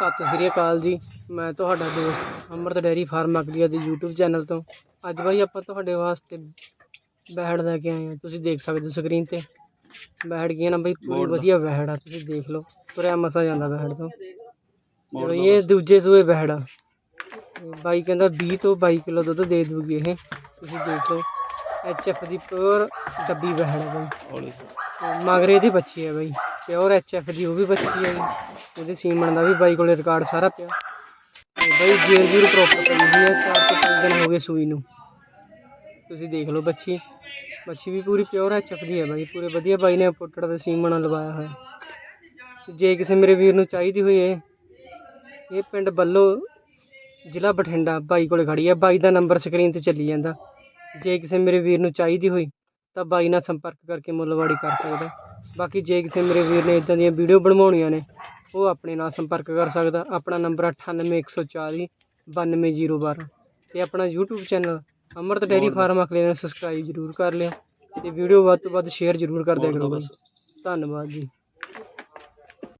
ਸਤਿ ਸ੍ਰੀ ਅਕਾਲ ਜੀ। ਮੈਂ ਤੁਹਾਡਾ ਦੋਸਤ ਅਮਰਤ ਡੈਰੀ ਫਾਰਮ ਅਕਲੀਆ ਦੇ YouTube ਚੈਨਲ ਤੋਂ। ਅੱਜ ਬਾਈ ਆਪਾਂ ਤੁਹਾਡੇ ਵਾਸਤੇ ਬੈੜ ਲੈ ਕੇ ਆਏ ਹਾਂ। ਤੁਸੀਂ ਦੇਖ ਸਕਦੇ ਹੋ ਸਕਰੀਨ ਤੇ। ਬੈੜ ਗਈ ਨਾ ਬਈ? ਪੂਰੀ ਵਧੀਆ ਬੈੜ ਆ। ਤੁਸੀਂ ਦੇਖ ਲਓ। ਤੁਰਿਆ ਮਸਾ ਜਾਂਦਾ ਬੈੜ ਤੋਂ। ਤੇ ਇਹ ਦੂਜੇ ਸੂਏ ਬੈੜ ਆ। ਬਾਈ ਕਹਿੰਦਾ 20 ਤੋਂ 22 ਕਿਲੋ ਦੁੱਧ ਦੇ ਦੂਗੀ ਇਹ। ਤੁਸੀਂ ਦੇਖ ਲਓ। ਐਚ ਐਫ ਦੀ ਪਿਓਰ ਡੱਬੀ ਬੈੜ ਆ ਬਾਈ। ਮਗਰੇ ਦੀ ਬੱਚੀ ਹੈ ਬਾਈ। ਪਿਓਰ ਐਚ ਦੀ ਉਹ ਵੀ ਬੱਚੀ ਹੈ ਉਹਦੇ ਸੀਮਨ ਦਾ ਵੀ ਬਾਈ ਕੋਲੇ ਰਿਕਾਰਡ ਸਾਰਾ ਪਿਆ। ਤੇ ਬਾਈ ਜੇਰ ਜੂਰ ਪ੍ਰੋਪਰ ਪਈ ਹੈ, ਚਾਰ ਤੋਂ ਪੰਜ ਦਿਨ ਹੋ ਗਏ ਸੂਈ ਨੂੰ। ਤੁਸੀਂ ਦੇਖ ਲਓ ਬੱਚੀ। ਬੱਚੀ ਵੀ ਪੂਰੀ ਪਿਓਰ ਐਚ ਐਫ ਦੀ ਹੈ ਬਾਈ, ਪੂਰੇ ਵਧੀਆ ਬਾਈ ਨੇ ਪੁੱਟੜ ਤੇ ਸੀਮਨ ਲਵਾਇਆ ਹੋਇਆ। ਜੇ ਕਿਸੇ ਮੇਰੇ ਵੀਰ ਨੂੰ ਚਾਹੀਦੀ ਹੋਈ ਇਹ ਇਹ ਪਿੰਡ ਬੱਲੋ ਜ਼ਿਲ੍ਹਾ ਬਠਿੰਡਾ ਬਾਈ ਕੋਲੇ ਖੜੀ ਹੈ, ਬਾਈ ਦਾ ਨੰਬਰ ਸਕਰੀਨ ਤੇ ਚੱਲੀ ਜਾਂਦਾ। ਜੇ ਕਿਸੇ ਮੇਰੇ ਵੀਰ ਨੂੰ ਚਾਹੀਦੀ ਹੋਈ, ਤਾਂ ਬਾਈ ਨਾਲ ਸੰਪਰਕ ਕਰਕੇ ਮੁੱਲਵਾੜੀ ਕਰ ਸਕਦਾ। ਬਾਕੀ ਜੇ ਕਿਸੇ ਮੇਰੇ ਵੀਰ ਨੇ ਇਦਾਂ ਦੀਆਂ ਵੀਡੀਓ ਬਣਵਾਉਣੀਆਂ ਨੇ ਉਹ ਆਪਣੇ ਨਾਲ ਸੰਪਰਕ ਕਰ ਸਕਦਾ। ਆਪਣਾ ਨੰਬਰ 98140 92012 ਤੇ ਆਪਣਾ YouTube channel Amrit dairy farm ਅਕਲੇ ਨੂੰ ਸਬਸਕ੍ਰਾਈਬ ਜ਼ਰੂਰ ਕਰ ਲਿਆ ਤੇ ਵੀਡੀਓ ਵੱਧ ਤੋਂ ਵੱਧ ਸ਼ੇਅਰ ਜ਼ਰੂਰ ਕਰ ਦਿਆ ਕਰੋ ਧੰਨਵਾਦ ਜੀ।